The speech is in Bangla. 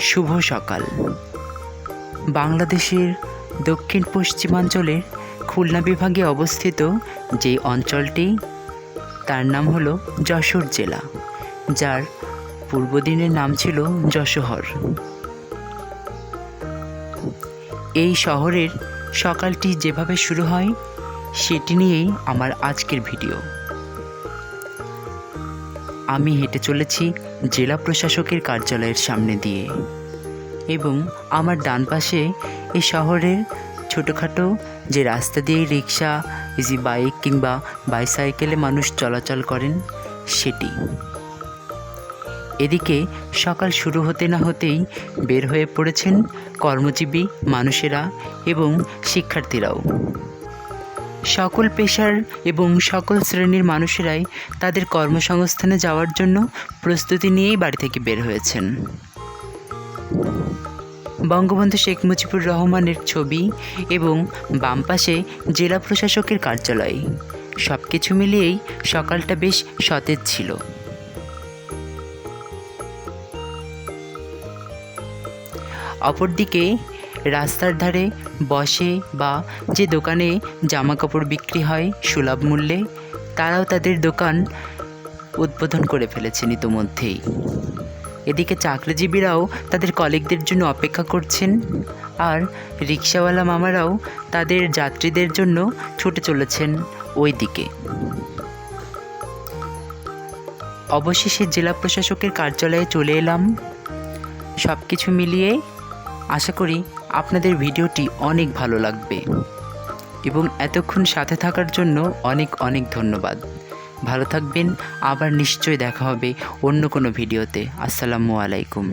শুভ সকাল। বাংলাদেশের দক্ষিণ পশ্চিমাঞ্চলের খুলনা বিভাগে অবস্থিত যে অঞ্চলটি, তার নাম হলো যশোর জেলা, যার পূর্বদিনের নাম ছিল যশোহর। এই শহরের সকালটি যেভাবে শুরু হয়, সেটি নিয়েই আমার আজকের ভিডিও। আমি হেঁটে চলেছি জেলা প্রশাসকের কার্যালয়ের সামনে দিয়ে। এবং আমার ডান পাশে এই শহরের ছোটোখাটো যে রাস্তা দিয়ে রিক্সা ইজি বাইক কিংবা বাইসাইকেলে মানুষ চলাচল করেন, সেটি। এদিকে সকাল শুরু হতে না হতেই বের হয়ে পড়েছেন কর্মজীবী মানুষেরা এবং শিক্ষার্থীরাও। সকল পেশার এবং সকল শ্রেণির মানুষেরাই তাদের কর্মসংস্থানে যাওয়ার জন্য প্রস্তুতি নিয়েই বাড়ি থেকে বের হয়েছেন। বঙ্গবন্ধু শেখ মুজিবুর রহমানের ছবি এবং বাম পাশে জেলা প্রশাসকের কার্যালয়। সব কিছু মিলিয়েই সকালটা বেশ সতেজ ছিল। অপরদিকে রাস্তার ধারে বসে বা যে দোকানে জামা কাপড় বিক্রি হয় সুলভ মূল্যে, তারাও তাদের দোকান উদ্বোধন করে ফেলেছেন ইতোমধ্যেই। এদিকে চাকরিজীবীরাও তাদের কলিগদের জন্য অপেক্ষা করছেন আর রিক্সাওয়ালা মামারাও তাদের যাত্রীদের জন্য ছুটে চলেছেন ওই দিকে অবশেষে জেলা প্রশাসকের কার্যালয়ে চলে এলাম। সব কিছু মিলিয়ে আশা করি আপনাদের ভিডিওটি অনেক ভালো লাগবে। এবং এতক্ষণ সাথে থাকার জন্য অনেক অনেক ধন্যবাদ। ভালো থাকবেন, আবার নিশ্চয়ই দেখা হবে অন্য কোনো ভিডিওতে। আসসালামু আলাইকুম।